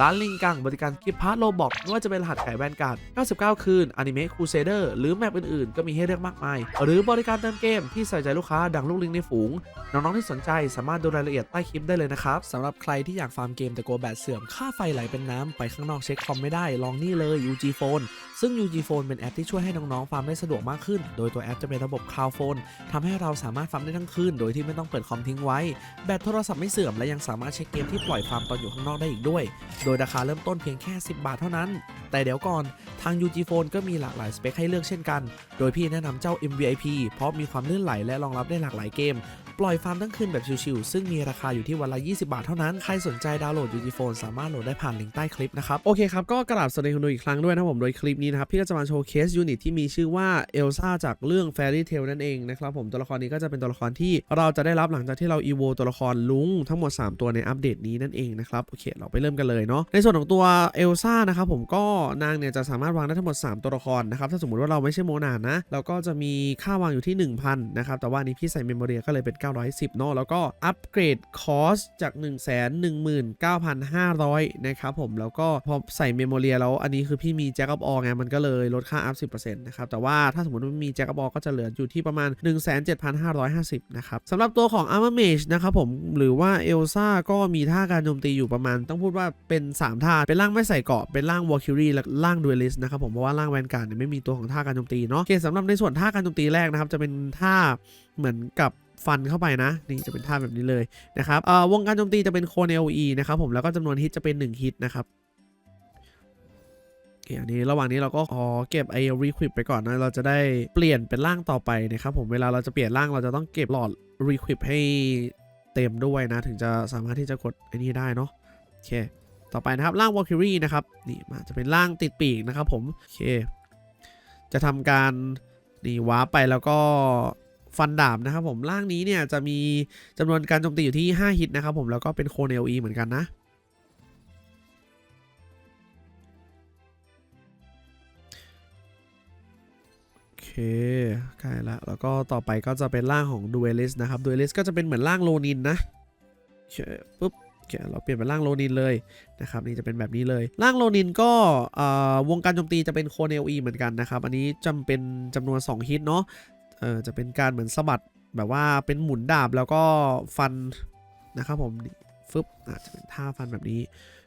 ร้านลิงกังบริการกิฟต์พาร์ทโลบอกไม่ว่าจะเป็นรหัสขายแวนการ์ด 99 คืน อนิเมะคูเซเดอร์หรือแมปอื่นๆ ก็มีให้เลือกมากมาย หรือบริการเติมเกมที่ใส่ใจลูกค้าดังลูกลิงในฝูง น้องๆที่สนใจสามารถดูรายละเอียดใต้คลิปได้เลยนะครับสำหรับใครที่อยากฟาร์มเกมแต่กลัวแบตเสื่อมค่าไฟไหลเป็นน้ำไปข้างนอกเช็คคอมไม่ได้ลองนี่เลย UG Phone ซึ่ง UG Phone เป็นแอปที่ช่วยให้น้องๆฟาร์มได้สะดวกมากขึ้น โดยตัวแอปจะเป็นระบบ Cloud Phone ทำให้เราสามารถฟาร์มได้ทั้งคืน โดยที่ไม่ต้องเปิดคอมทิ้งไว้ แบตโทรศัพท์ไม่เสื่อม และยังสามารถเช็คเกมที่ปล่อยฟาร์มตอนอยู่ข้างนอกได้อีกด้วย โดยราคาเริ่มต้นเพียงแค่ 10 บาทเท่านั้น แต่เดี๋ยวก่อน ทาง UG Phone ก็มีหลากหลายสเปคให้เลือกเช่นกัน โดยพี่แนะนำเจ้า MVIP เพราะมีความลื่นไหลและรองรับได้หลากหลายเกม ปล่อยฟาร์มทั้งคืนแบบชิวๆซึ่งมีราคาอยู่ที่วันละ 20 บาทเท่านั้น ใครสนใจดาวน์โหลด UG Phone สามารถโหลดได้ผ่านลิงก์ใต้คลิปนะครับ โอเคครับ ก็กราบสวัสดีคุณดูอีกครั้งด้วยนะผม โดยคลิปนี้นะครับ พี่ก็จะมาโชว์เคสยูนิตที่มีชื่อว่าเอลซ่าจากเรื่อง Fairy Tail นั่นเองนะครับผมตัวละครนี้ก็จะเป็นตัวละครที่เราจะได้รับหลังจากที่เราอีโวตัวละครลุงทั้งหมด 3 ตัวในอัปเดตนี้นั่นเองนะครับโอเคเราไปเริ่มกันเลยเนาะในส่วนของตัวเอลซ่านะครับผมก็นางเนี่ยจะสามารถวางได้ทั้งหมด 3 ตัวละครนะครับถ้าสมมติว่าเราไม่ใช่โมนานะเราก็จะมีค่าวางอยู่ที่ 1000นะครับแต่ว่านี้พี่ใส่เมมโมเรียก็เลยเป็น910เนาะแล้วก็อัปเกรดคอสจาก 1 1 9 500 นะครับผมแล้วก็พอใส่เมมโมเรียแล้วอันนี้คือพี่มีแจ็คอัพออไงมันก็เลยลดค่าอัพ 10%นะครับแต่ว่าถ้าสมมติว่าไม่มีแจ็คอัพอก็จะเหลืออยู่ที่ประมาณ 17,550 นะครับสำหรับตัวของ Armor Mage นะครับผมหรือว่าเอลซ่าก็มีท่าการโจมตีอยู่ประมาณ ต้องพูดว่าเป็น 3 ท่า เป็นร่างไม่ใส่เกาะเป็นร่าง Valkyrie และร่าง Duelist นะครับผมเพราะว่าร่างแวนการ์ดเนี่ยไม่มีตัวของท่าการโจมตีเนาะโอเคสำหรับในส่วนท่าการโจมตีแรกนะครับจะเป็นท่าเหมือนกับ ฟันเข้าไปนะ นี่จะเป็นท่าแบบนี้เลยนะครับเอ่อวงการโจมตีจะเป็นโคน LE นะครับผมแล้วก็จำนวนฮิตจะเป็น 1 ฮิตนะครับโอเคอันนี้ระหว่างนี้เราก็ขอเก็บไอ้ requip ไปก่อนนะเราจะได้เปลี่ยนเป็นร่างต่อไปนะครับผมเวลาเราจะเปลี่ยนร่างเราจะต้องเก็บหลอด requip ให้เต็มด้วยนะ ถึงจะสามารถที่จะกดไอ้นี่ได้เนาะโอเค ต่อไปนะครับร่าง Valkyrie นะครับนี่มาจะเป็นร่างติดปีกนะครับผมโอเค จะทำการนี่วาร์ปไปแล้วก็ ฟันดาบนะครับผมร่างนี้เนี่ยจะมีจำนวนการโจมตีอยู่ที่ 5 ฮิตนะครับผมแล้วก็เป็นโคเนลีเหมือนกันนะโอเคใกล้ละแล้วก็ต่อไปก็จะเป็นร่างของ Duelist นะครับ Duelist ก็จะเป็นเหมือนร่างโลนินนะโอเคปุ๊บโอเคเราเปลี่ยนเป็นร่างโลนินเลยนะครับนี่จะเป็นแบบนี้เลยร่างโลนินก็อ่อวงการโจมตีจะเป็นโคเนลีเหมือนกันนะครับ อันนี้จำเป็นจำนวน 2 ฮิตเนาะ เออจะเป็นการเหมือนสะบัดแบบว่าเป็นหมุนดาบแล้วก็ฟันนะครับผมฟึบอาจจะเป็นท่าฟันแบบนี้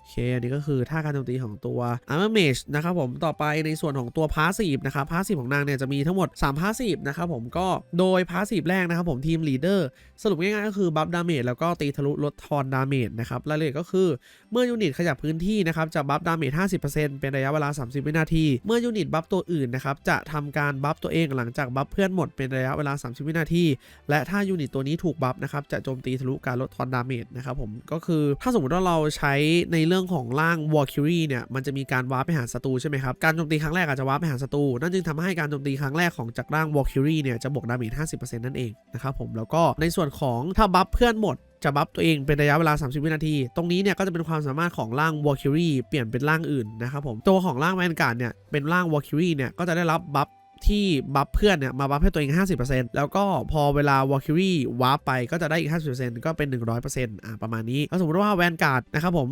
เคอันนี้ก็คือท่าการโจมตีของตัว Armor Mage นะครับผมต่อไปในส่วนของตัว Passive นะครับ Passive ของนางเนี่ยจะมีทั้งหมด3 Passive นะครับผมก็โดย Passive แรกนะครับผมทีม Leader สรุปง่ายๆก็คือบัฟดาเมจแล้วก็ตีทะลุลดทอนดาเมจนะครับรายละเอียดก็คือเมื่อยูนิตขยับพื้นที่นะครับจะบัฟดาเมจ50%เป็นระยะเวลา 30 วินาที เมื่อยูนิตบัฟตัวอื่นนะครับจะทำการบัฟตัวเองหลังจากบัฟเพื่อนหมดเป็นระยะเวลา 30 วินาที และถ้ายูนิตตัวนี้ถูกบัฟนะครับจะโจมตีทะลุการลดทอนดาเมจนะครับผมก็คือถ้าสมมติว่าเราใช้ในเรื่องื่องของร่าง Valkyrie เนี่ยมันจะมีการวาร์ปไปหาศัตรูใช่ไหมครับ การโจมตีครั้งแรกอาจจะวาร์ปไปหาศัตรูนั่นจึงทำให้การโจมตีครั้งแรกของจากร่าง Valkyrie เนี่ยจะบวกดาเมจ50%นั่นเองนะครับผมแล้วก็ในส่วนของถ้าบัฟเพื่อนหมดจะบัฟตัวเองเป็นระยะเวลา 30 วินาที ตรงนี้เนี่ยก็จะเป็นความสามารถของร่าง Valkyrie เปลี่ยนเป็นร่างอื่นนะครับผม ตัวของร่างแวนการ์ดเนี่ยเป็นร่าง Valkyrie เนี่ยก็จะได้รับบัฟที่บัฟเพื่อนเนี่ยมาบัฟให้ตัวเอง 50%แล้วก็พอเวลา Valkyrie วาร์ปไปก็จะได้อีก 50%ก็เป็น 100%อ่าประมาณนี้แล้วสมมติว่าแวนการ์ดนะครับผม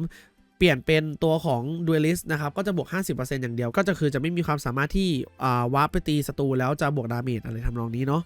เปลี่ยนเป็นตัวของ Duelist นะครับ ก็จะบวก 50%อย่างเดียว ก็จะคือจะไม่มีความสามารถที่วาร์ปไปตีศัตรูแล้วจะบวกดาเมจอะไรทำนองนี้เนาะ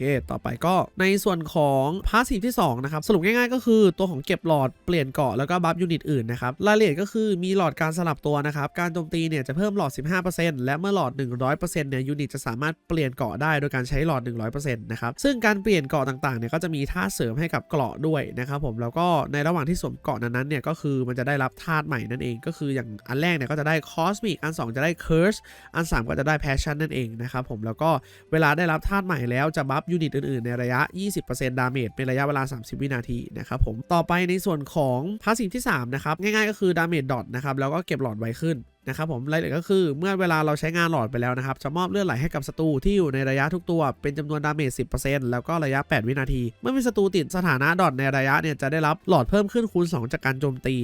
ค ต่อไปก็ในส่วนของพาสซีฟที่ 2 นะครับ สรุปง่ายๆ ก็คือตัวของเก็บหลอดเปลี่ยนเกาะแล้วก็บัฟยูนิตอื่นนะครับ รายละเอียดก็คือมีหลอดการสลับตัวนะครับ การโจมตีเนี่ยจะเพิ่มหลอด 15%และเมื่อหลอด 100%เนี่ยยูนิตจะสามารถเปลี่ยนเกาะได้โดยการใช้หลอด 100%นะครับ ซึ่งการเปลี่ยนเกาะต่างๆ เนี่ยก็จะมีท่าเสริมให้กับเกราะด้วยนะครับผม แล้วก็ในระหว่างที่สวมเกาะนั้นๆ เนี่ยก็คือมันจะได้รับธาตุใหม่นั่นเอง ก็คืออย่างอันแรกเนี่ยก็จะได้ Cosmic อัน 2 จะได้ Curse อัน 3 ก็จะได้ Passion นั่นเองนะครับผมแล้วก็เวลาได้รับธาตุใหม่แล้วจะบัฟยูนิตอื่นๆ ในระยะ 20%ดาเมจเป็นระยะเวลา 30 วินาทีนะครับผมต่อไปในส่วนของพาสซีฟที่3นะครับง่ายๆก็คือดาเมจดอทนะครับแล้วก็เก็บหลอดไวขึ้นนะครับผมรายละเอียดก็คือเมื่อเวลาเราใช้งานหลอดไปแล้วนะครับ จะมอบเลือดไหลให้กับศัตรูที่อยู่ในระยะทุกตัวเป็นจำนวนดาเมจ 10%แล้วก็ระยะ 8 วินาที เมื่อมีศัตรูติดสถานะดอทในระยะเนี่ยจะได้รับหลอดเพิ่มขึ้นคูณ 2 จากการโจมตี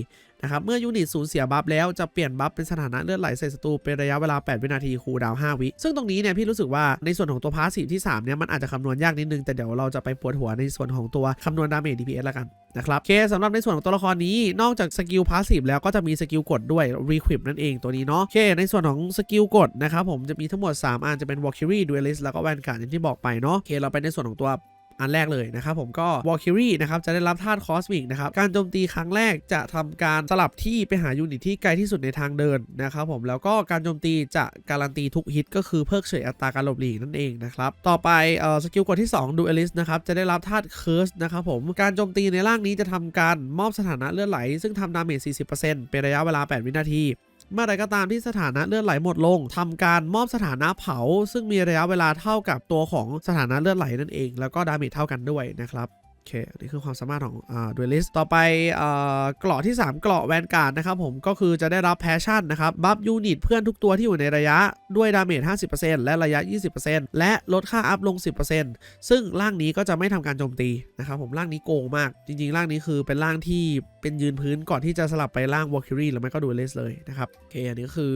นะครับเมื่อยูนิตสูญเสียบัฟแล้วจะเปลี่ยนบัฟเป็นสถานะเลือดไหลใส่ศัตรูเป็นระยะเวลา 8 วินาทีคูลดาวน์5วิ ซึ่งตรงนี้เนี่ยพี่รู้สึกว่าในส่วนของตัวพาสซีฟที่3เนี่ยมันอาจจะคำนวณยากนิดนึง แต่เดี๋ยวเราจะไปปวดหัวในส่วนของตัวคำนวณดาเมจ DPS ละกันนะครับโอเคสำหรับในส่วนของตัวละครนี้นอกจากสกิลพาสซีฟแล้วก็จะมีสกิลกดด้วย Requip นั่นเองตัวนี้เนาะโอเคในส่วนของสกิลกดนะครับผมจะมีทั้งหมด 3 อันจะเป็น Valkyrie Duelist แล้วก็ Vanguard อย่างที่บอกไปเนาะโอเคเราไปในส่วนของตัว อันแรกเลยนะครับผมก็ Valkyrie นะครับจะได้รับธาตุคอสมิกนะครับการโจมตีครั้งแรกจะทำการสลับที่ไปหายูนิตที่ไกลที่สุดในทางเดินนะครับผมแล้วก็การโจมตีจะการันตีทุกฮิตก็คือเพิกเฉยอัตราการหลบหลีกนั่นเองนะครับต่อไปเอ่อสกิลกดที่2 Duelist นะครับจะได้รับธาตุเคิร์สนะครับผมการโจมตีในร่างนี้จะทำการมอบสถานะเลือดไหล ซึ่งทำดาเมจ40%เป็นระยะเวลา 8 วินาที เมื่อใดก็ตามที่สถานะเลือดไหลหมดลงทำการมอบสถานะเผา ซึ่งมีระยะเวลาเท่ากับตัวของสถานะเลือดไหลนั่นเอง แล้วก็ดาเมจเท่ากันด้วยนะครับ เค นี่คือความสามารถของอ่าดูลิสต่อไปเอ่อเกราะที่ 3 เกราะแวนการ์ดนะครับผมก็คือจะได้รับแพชชั่นนะครับ บัฟยูนิตเพื่อนทุกตัวที่อยู่ในระยะด้วยดาเมจ 50%และระยะ 20%และลดค่าอัพลง 10%ซึ่งร่างนี้ก็จะไม่ทำการโจมตีนะครับผมร่างนี้โกงมาก จริง ๆ ร่างนี้คือเป็นร่างที่เป็นยืนพื้นก่อนที่จะสลับไปร่าง Valkyrie หรือไม่ก็ดูเลสเลยนะครับโอเคอันนี้ก็คือ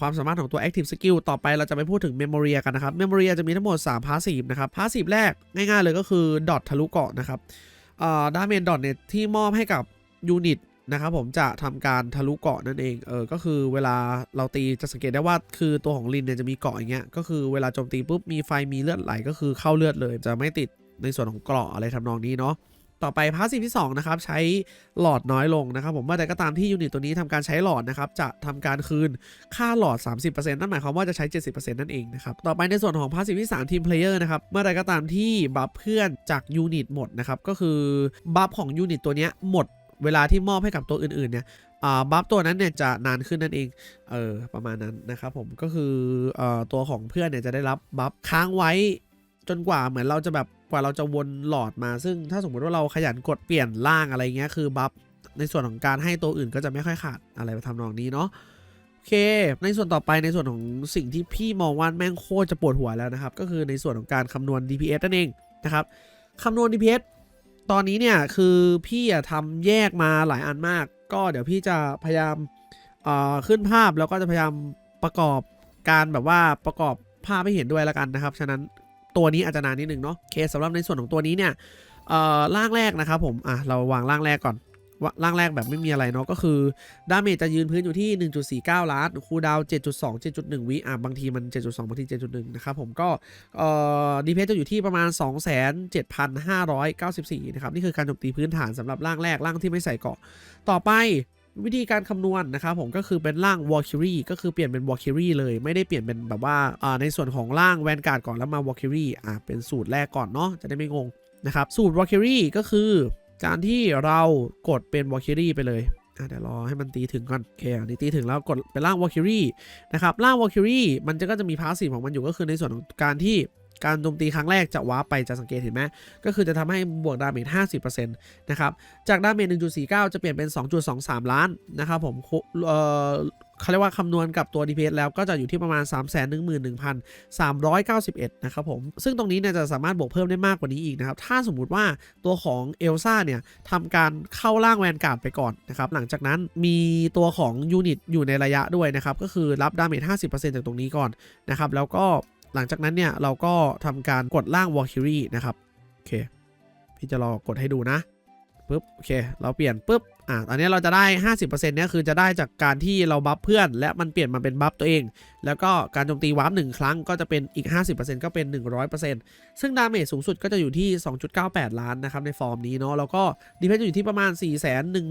ความสามารถของตัว Active Skill ต่อไปเราจะไปพูดถึง Memoria กันนะครับ Memoria จะมีทั้งหมด 3 Passive นะครับ Passive แรกง่ายๆเลยก็คือดอททะลุเกาะนะครับเอ่อดาเมจดอทเนี่ยที่มอบให้กับยูนิตนะครับผมจะทำการทะลุเกาะนั่นเอง เออ ก็คือเวลาเราตีจะสังเกตได้ว่าคือตัวของลินเนี่ยจะมีเกาะอย่างเงี้ย ก็คือเวลาโจมตีปุ๊บมีไฟมีเลือดไหลก็คือเข้าเลือดเลย จะไม่ติดในส่วนของเกราะอะไรทำนองนี้เนาะ ต่อไปพาสซีฟที่2นะครับใช้หลอดน้อยลงนะครับผมเมื่อใดก็ตามที่ยูนิตตัวนี้ทำการใช้หลอดนะครับจะทำการคืนค่าหลอด 30%นั่นหมายความว่าจะใช้ 70%นั่นเองนะครับต่อไปในส่วนของพาสซีฟที่3ทีมเพลเยอร์นะครับเมื่อใดก็ตามที่บัฟเพื่อนจากยูนิตหมดนะครับก็คือบัฟของยูนิตตัวนี้หมดเวลาที่มอบให้กับตัวอื่นๆเนี่ยบัฟตัวนั้นเนี่ยจะนานขึ้นนั่นเอง เออประมาณนั้นนะครับผมก็คือเอ่อตัวของเพื่อนเนี่ยจะได้รับบัฟค้างไว้จนกว่าเหมือนเราจะแบบ ว่าเราจะวนหลอดมา ซึ่งถ้าสมมติว่าเราขยันกดเปลี่ยนร่างอะไรเงี้ยคือบัฟในส่วนของการให้ตัวอื่นก็จะไม่ค่อยขาดอะไรไปทำนองนี้เนาะโอเค ในส่วนต่อไปในส่วนของสิ่งที่พี่มองว่าแม่งโคตรจะปวดหัวแล้วนะครับ ก็คือในส่วนของการคำนวณ DPS นั่นเองนะครับคำนวณ DPS ตอนนี้เนี่ยคือพี่อะทำแยกมาหลายอันมาก ก็เดี๋ยวพี่จะพยายามเอ่อขึ้นภาพแล้วก็จะพยายามประกอบการแบบว่าประกอบภาพให้เห็นด้วยล้วกันนะครับ ฉะนั้น ตัวนี้อาจจะนานนิดนึงเนาะเคสสำหรับในส่วนของตัวนี้เนี่ยอ่อร่างแรกนะครับผมอะเราวางร่างแรกก่อนว่าร่างแรกแบบไม่มีอะไรเนาะก็คือดาเมจจะยืนพื้นอยู่ที่ 1.49 ล้านคูดาว 7.2 7.1 วิอะบางทีมัน 7.2 บางที 7.1 นะครับผมก็เอ่อดีเพจะอยู่ที่ประมาณ 27,594 นะครับ นี่คือการโจมตีพื้นฐานสำหรับร่างแรกร่างที่ไม่ใส่เกาะต่อไป วิธีการคำนวณนะครับผมก็คือเป็นร่าง Valkyrie ก็คือเปลี่ยนเป็น Valkyrie เลยไม่ได้เปลี่ยนเป็นแบบว่าในส่วนของร่าง Vanguard ก่อนแล้วมา Valkyrie อะเป็นสูตรแรกก่อนเนาะจะได้ไม่งงนะครับสูตร Valkyrie ก็คือการที่เรากดเป็น Valkyrie ไปเลยเดี๋ยวรอให้มันตีถึงก่อน โอเค อันนี้ตีถึงแล้วกดเป็นร่าง Valkyrie นะครับ ร่าง Valkyrie มันจะก็จะมีพาสซีฟของมันอยู่ก็คือในส่วนของการที่ การโจมตีครั้งแรกจะว้าร์ปไปจะสังเกตเห็นไหมก็คือจะทำให้บวกดาเมจ50%นะครับ จากดาเมจ1.49 จะเปลี่ยนเป็น 2.23 ล้านนะครับผมเอ่อเขาเรียกว่าคำนวณกับตัว DPS แล้วก็จะอยู่ที่ประมาณ 311,391 นะครับผม ซึ่งตรงนี้เนี่ยจะสามารถบวกเพิ่มได้มากกว่านี้อีกนะครับ ถ้าสมมุติว่าตัวของเอลซ่าเนี่ยทำการเข้าร่างแวนการ์ดไปก่อนนะครับ หลังจากนั้นมีตัวของยูนิตอยู่ในระยะด้วยนะครับ ก็คือรับดาเมจ 50%จากตรงนี้ก่อนนะครับ แล้วก็ หลังจากนั้นเนี่ยเราก็ทำการกดร่าง Valkyrie นะครับโอเคพี่จะรอกดให้ดูนะปุ๊บโอเค เราเปลี่ยนปุ๊บอะตอนนี้เราจะได้ 50%เนี่ยคือจะได้จากการที่เราบัฟเพื่อน และมันเปลี่ยนมาเป็นบัฟตัวเอง แล้วก็การโจมตีวาร์ปหนึ่งครั้งก็จะเป็นอีก 50%ก็เป็น 100%ซึ่งดาเมจสูงสุดก็จะอยู่ที่ 2.98 ล้านนะครับในฟอร์มนี้เนาะแล้วก็ดีเพนจะอยู่ที่ประมาณ 4 1 0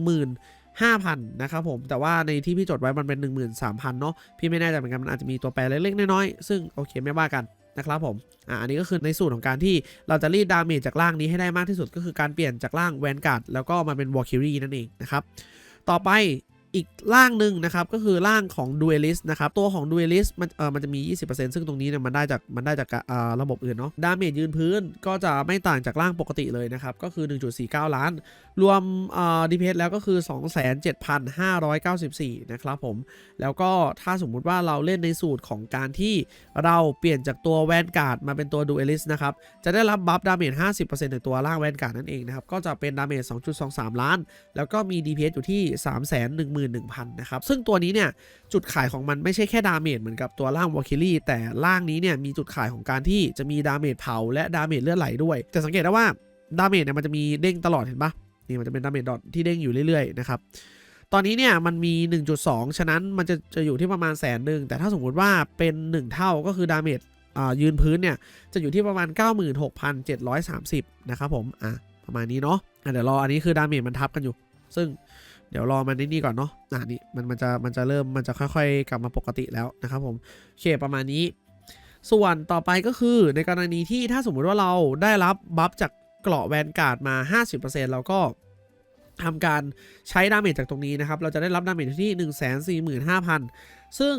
0 0 5,000 นะครับผมแต่ว่าในที่พี่จดไว้มันเป็น 13,000 เนาะพี่ไม่แน่ใจเหมือนกันมันอาจจะมีตัวแปรเล็กๆน้อยๆซึ่งโอเคไม่ว่ากันนะครับผม อ่า อันนี้ก็คือในสูตรของการที่เราจะรีดดาเมจจากล่างนี้ให้ได้มากที่สุดก็คือการเปลี่ยนจากล่างแวนการ์ดแล้วก็มาเป็นวอลคิรีนั่นเองนะครับ ต่อไป อีกร่างหนึ่งนะครับ ก็คือร่างของ Duelist นะครับ ตัวของ Duelist มันเออมันจะมี 20%ซึ่งตรงนี้เนี่ยมันได้จากมันได้จากอ่าระบบอื่นเนาะดาเมจยืนพื้นก็จะไม่ต่างจากร่างปกติเลยนะครับ ก็คือ 1.49 ล้าน รวมอ่อ DPS แล้วก็คือ 27,594 นะครับผม แล้วก็ถ้าสมมุติว่าเราเล่นในสูตรของการที่เราเปลี่ยนจากตัวแวนการ์ดมาเป็นตัว Duelist นะครับ จะได้รับบัฟดาเมจ 50%ในตัวร่างแวนการ์ดนั่นเองนะครับก็จะเป็นดาเมจ 2.23 ล้าน แล้วก็มี DPS อยู่ที่11,000นะครับ ซึ่งตัวนี้เนี่ยจุดขายของมันไม่ใช่แค่ดาเมจเหมือนกับตัวร่างวอลคิลี่แต่ร่างนี้เนี่ยมีจุดขายของการที่จะมีดาเมจเผาและดาเมจเลือดไหลด้วย แต่สังเกตได้ว่าดาเมจเนี่ยมันจะมีเด้งตลอดเห็นปะนี่มันจะเป็นดาเมจดอทที่เด้งอยู่เรื่อยๆนะครับตอนนี้เนี่ยมันมี 1.2 ฉะนั้นมันจะจะอยู่ที่ประมาณแสนหนึ่งแต่ถ้าสมมุติว่าเป็น 1 เท่าก็คือดาเมจยืนพื้นเนี่ยจะอยู่ที่ประมาณ 96,730 นะครับผมอะประมาณนี้เนาะอะเดี๋ยวรออันนี้คือดาเมจมันทับกันอยู่ ซึ่ง เดี๋ยวรอมันนี่นี่ก่อนเนาะอะนี่มันมันจะมันจะเริ่มมันจะค่อยๆ กลับมาปกติแล้วนะครับผมโอเคประมาณนี้ ส่วนต่อไปก็คือในกรณีที่ถ้าสมมุติว่าเราได้รับบัฟจากเกราะแวนการ์ดมา 50%แล้วก็ทำการใช้ดาเมจจากตรงนี้นะครับ เราจะได้รับดาเมจที่ 145,000 ซึ่ง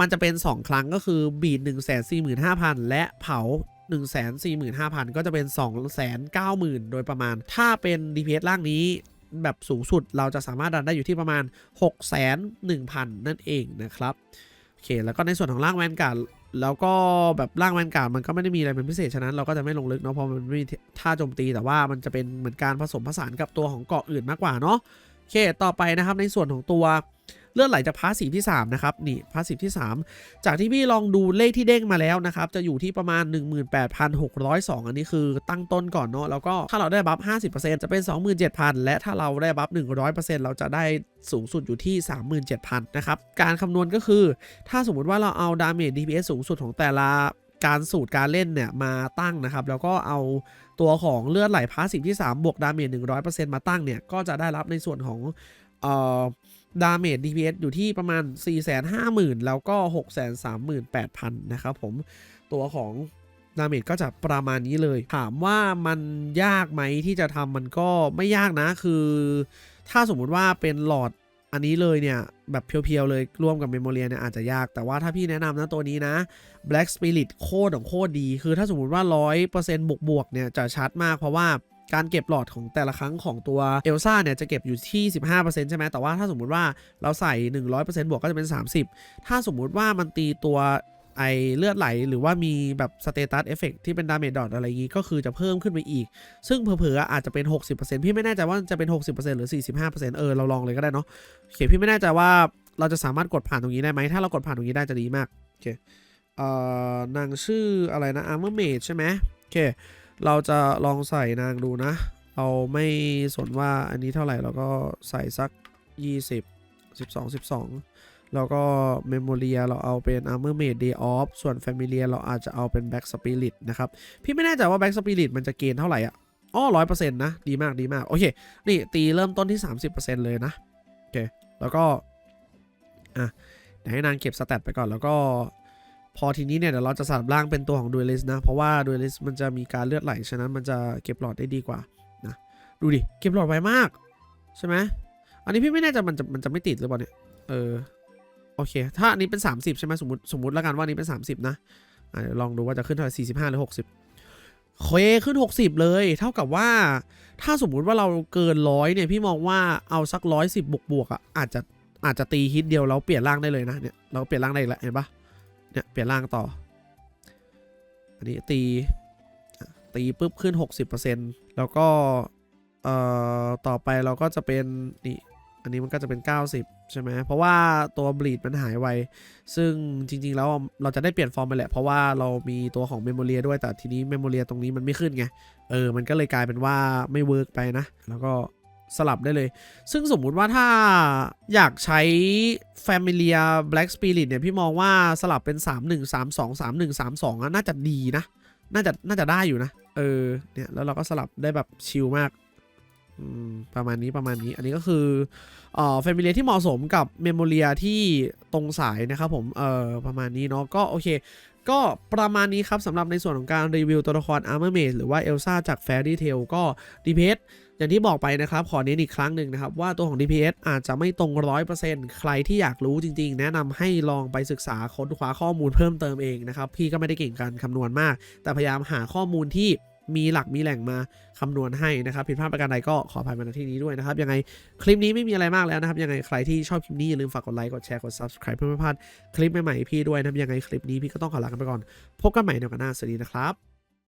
มันจะเป็น 2 ครั้งก็คือบีด 145,000 และเผา 145,000 ก็จะเป็น 290,000 โดยประมาณ ถ้าเป็น DPS ล่างนี้ แบบสูงสุดเราจะสามารถดันได้อยู่ที่ประมาณ 6 1 0 0 0 นั่นเองนะครับโอเคแล้วก็ในส่วนของร่างแวนการ์ดแล้วก็แบบร่างแวนการ์ดมันก็ไม่ได้มีอะไรเป็นพิเศษฉะนั้นเราก็จะไม่ลงลึกเนาะเพราะมันไม่มีท่าโจมตีแต่ว่ามันจะเป็นเหมือนการผสมผสานกับตัวของเกาะอื่นมากกว่าเนาะโอเคต่อไปนะครับในส่วนของตัว เลือดไหลจากพาสีที่ 3 นะครับ นี่พาสีที่ 3 จากที่พี่ลองดูเลขที่เด้งมาแล้วนะครับ จะอยู่ที่ประมาณ 18,602 อันนี้คือตั้งต้นก่อนเนาะแล้วก็ถ้าเราได้บัฟ 50%จะเป็น 27,000 และถ้าเราได้บัฟ 100%เราจะได้สูงสุดอยู่ที่ 37,000 นะครับ การคำนวณก็คือ ถ้าสมมติว่าเราเอาดาเมจ DPS สูงสุดของแต่ละการสูตรการเล่นเนี่ยมาตั้งนะครับ แล้วก็เอาตัวของเลือดไหลพาสซีฟที่ 3 บวกดาเมจ100%มาตั้งเนี่ย ก็จะได้รับในส่วนของ ดาเมจ DPS อยู่ที่ประมาณ 450,000 แล้วก็ 638,000 นะครับผมตัวของดาเมจก็จะประมาณนี้เลย ถามว่ามันยากไหมที่จะทำมันก็ไม่ยากนะคือ ถ้าสมมุติว่าเป็นหลอดอันนี้เลยเนี่ย แบบเพียวๆเลยร่วมกับเมมโมเรียเนี่ยอาจจะยากแต่ว่าถ้าพี่แนะนำนะตัวนี้นะ Black Spirit โคตรของโคตรดี คือถ้าสมมติว่า 100%บวกๆเนี่ยจะชัดมากเพราะว่า การเก็บหลอดของแต่ละครั้งของตัวเอลซ่าเนี่ยจะเก็บอยู่ที่ 15%ใช่ไหมแต่ว่าถ้าสมมุติว่าเราใส่ 100%บวกก็จะเป็น 30 ถ้าสมมุติว่ามันตีตัวไอเลือดไหลหรือว่ามีแบบสเตตัสเอฟเฟกที่เป็นดาเมจดอทอะไรอย่างงี้ก็คือจะเพิ่มขึ้นไปอีก ซึ่งเผลอๆอาจจะเป็น 60%พี่ไม่แน่ใจว่าจะเป็น 60%หรือ 45%เออเราลองเลยก็ได้เนาะโอเคพี่ไม่แน่ใจว่าเราจะสามารถกดผ่านตรงนี้ได้ไหมถ้าเรากดผ่านตรงนี้ได้จะดีมากโอเคเอ่อนางชื่ออะไรนะ Armor Mage ใช่ไหมโอเค เราจะลองใส่นางดูนะ เราไม่สนว่าอันนี้เท่าไหร่เราก็ใส่สัก 20 12 12 แล้วก็เมมโมเรียเราเอาเป็น Armor Mage Day Off ส่วน Familiar เราอาจจะเอาเป็น Back Spirit นะครับ พี่ไม่แน่ใจว่า Back Spirit มันจะเกณฑ์เท่าไหร่อะอ๋อร้อยเปอร์เซ็นต์นะ ดีมากดีมาก โอเค นี่ ตีเริ่มต้นที่ 30%เลยนะ โอเค แล้วก็ อะ เดี๋ยวให้นางเก็บสแตทไปก่อนแล้วก็ พอทีนี้เนี่ยเดี๋ยวเราจะสลับร่างเป็นตัวของ Duelist นะ เพราะว่า Duelist มันจะมีการเลือดไหล ฉะนั้นมันจะเก็บหลอดได้ดีกว่านะ ดูดิ เก็บหลอดไวมาก ใช่ไหม อันนี้พี่ไม่แน่ใจมันจะมันจะไม่ติดหรือเปล่าเนี่ย เออ โอเค ถ้าอันนี้เป็น 30 ใช่ไหมสมมติสมมติแล้วกันว่านี้เป็น 30นะอะเดี๋ยวลองดูว่าจะขึ้นเท่าไหร่ 45 หรือ 60เคขึ้น 60 เลย เท่ากับว่า ถ้าสมมุติว่าเราเกินร้อยเนี่ยพี่มองว่าเอาสักร้อยสิบบวกบวกอะอาจจะอาจจะตีฮิตเดียวแล้วเปลี่ยนร่างได้เลยนะเนี่ยเราเปลี่ยนร่างได้อีกแล้วเห็นปะ เนี่ยเปลี่ยนร่างต่อ อันนี้ตี ตีปุ๊บขึ้น 60%แล้วก็ เอ่อ ต่อไปเราก็จะเป็น นี่ อันนี้มันก็จะเป็น 90 ใช่ไหม เพราะว่าตัวบลีดมันหายไว ซึ่งจริง ๆ แล้วเราจะได้เปลี่ยนฟอร์มไปแหละ เพราะว่าเรามีตัวของเมมโมเรียด้วย แต่ทีนี้เมมโมเรียตรงนี้มันไม่ขึ้นไง เออ มันก็เลยกลายเป็นว่าไม่เวิร์กไปนะ แล้วก็ สลับได้เลย ซึ่งสมมุติว่าถ้าอยากใช้ Familia Black Spirit เนี่ย พี่มองว่าสลับเป็น 3 1 3 2 3 1 3 2อะน่าจะดีนะ น่าจะน่าจะได้อยู่นะ เออ เนี่ย แล้วเราก็สลับได้แบบชิลมากอืมประมาณนี้ประมาณนี้อันนี้ก็คือเอ่อ Familia ที่เหมาะสมกับ Memoria ที่ตรงสายนะครับผมเอ่อประมาณนี้เนาะก็โอเค ก็ประมาณนี้ครับสำหรับในส่วนของการรีวิวตัวละคร Armor Mage หรือว่าเอลซ่าจาก Fairy Tail ก็ DPS อย่างที่บอกไปนะครับ ขอเน้นอีกครั้งหนึ่งนะครับ ว่าตัวของ DPS อาจจะไม่ตรง 100%ใครที่อยากรู้จริง ๆ แนะนำให้ลองไปศึกษาค้นคว้าข้อมูลเพิ่มเติมเองนะครับ พี่ก็ไม่ได้เก่งการคำนวณมาก แต่พยายามหาข้อมูลที่ มีหลักมีแหล่งมาคำนวณให้นะครับผิดพลาดประการใดก็ขออภัยมาณที่นี้ด้วยนะครับยังไงคลิปนี้ไม่มีอะไรมากแล้วนะครับยังไงใครที่ชอบคลิปนี้อย่าลืมฝากกดไลค์กดแชร์กด subscribe เพื่อไม่พลาดคลิปใหม่ๆพี่ด้วยนะยังไงคลิปนี้พี่ก็ต้องขอลากันไปก่อน พบกันใหม่ในโอกาสหน้าสวัสดีนะครับ